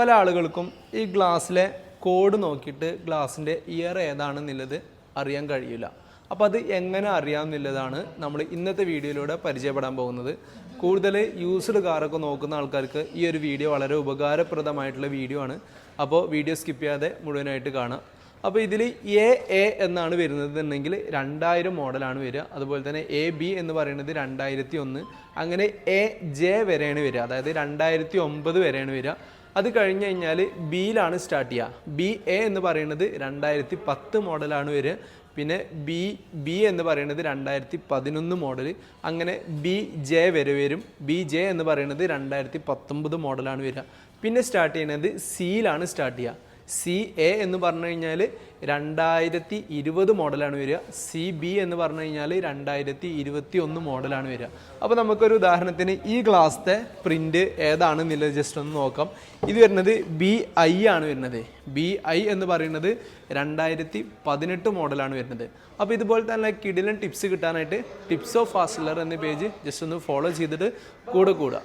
പല ആളുകൾക്കും ഈ ഗ്ലാസ്സിലെ കോഡ് നോക്കിയിട്ട് ഗ്ലാസിന്റെ ഇയർ ഏതാണെന്നുള്ളത് അറിയാൻ കഴിയില്ല. അപ്പോൾ അത് എങ്ങനെ അറിയാമെന്നുള്ളതാണ് നമ്മൾ ഇന്നത്തെ വീഡിയോയിലൂടെ പരിചയപ്പെടാൻ പോകുന്നത്. കൂടുതൽ യൂസ്ഡ് കാറൊക്കെ നോക്കുന്ന ആൾക്കാർക്ക് ഈ ഒരു വീഡിയോ വളരെ ഉപകാരപ്രദമായിട്ടുള്ള വീഡിയോ ആണ്. അപ്പോൾ വീഡിയോ സ്കിപ്പ് ചെയ്യാതെ മുഴുവനായിട്ട് കാണാം അപ്പോൾ ഇതിൽ എ എ എന്നാണ് വരുന്നത് എന്നുണ്ടെങ്കിൽ രണ്ടായിരം മോഡലാണ് വരിക. അതുപോലെ തന്നെ എ ബി എന്ന് പറയുന്നത് രണ്ടായിരത്തി ഒന്ന് അങ്ങനെ എ ജെ വരെയാണ് വരിക. അതായത് രണ്ടായിരത്തി ഒമ്പത് വരെയാണ് വരിക. അത് കഴിഞ്ഞ് കഴിഞ്ഞാൽ ബിയിലാണ് സ്റ്റാർട്ട് ചെയ്യുക. ബി എ എന്ന് പറയുന്നത് രണ്ടായിരത്തി പത്ത് മോഡലാണ് വരിക. പിന്നെ ബി ബി എന്ന് പറയുന്നത് രണ്ടായിരത്തി പതിനൊന്ന് മോഡൽ അങ്ങനെ ബി ജെ വരെ വരും. ബി ജെ എന്ന് പറയുന്നത് രണ്ടായിരത്തി പത്തൊമ്പത് മോഡലാണ് വരിക. പിന്നെ സ്റ്റാർട്ട് ചെയ്യുന്നത് സിയിലാണ് സ്റ്റാർട്ട് ചെയ്യുക. സി എ എന്ന് പറഞ്ഞു കഴിഞ്ഞാൽ രണ്ടായിരത്തി ഇരുപത് മോഡലാണ് വരിക. സി ബി എന്ന് പറഞ്ഞു കഴിഞ്ഞാൽ രണ്ടായിരത്തി ഇരുപത്തി ഒന്ന് മോഡലാണ് വരിക. അപ്പോൾ നമുക്കൊരു ഉദാഹരണത്തിന് ഈ ഗ്ലാസ്ത്തെ പ്രിന്റ് നില ജസ്റ്റ് ഒന്ന് നോക്കാം. ഇത് വരുന്നത് ബി ഐ ആണ് വരുന്നത്. ബി ഐ എന്ന് പറയുന്നത് രണ്ടായിരത്തി പതിനെട്ട് മോഡലാണ് വരുന്നത്. അപ്പോൾ ഇതുപോലെ തന്നെ കിടിലൻ ടിപ്സ് കിട്ടാനായിട്ട് ടിപ്സ് ഓഫ് ഫാസ്റ്റ്ലർ എന്ന പേജ് ജസ്റ്റ് ഒന്ന് ഫോളോ ചെയ്തിട്ട് കൂടെ കൂടുക.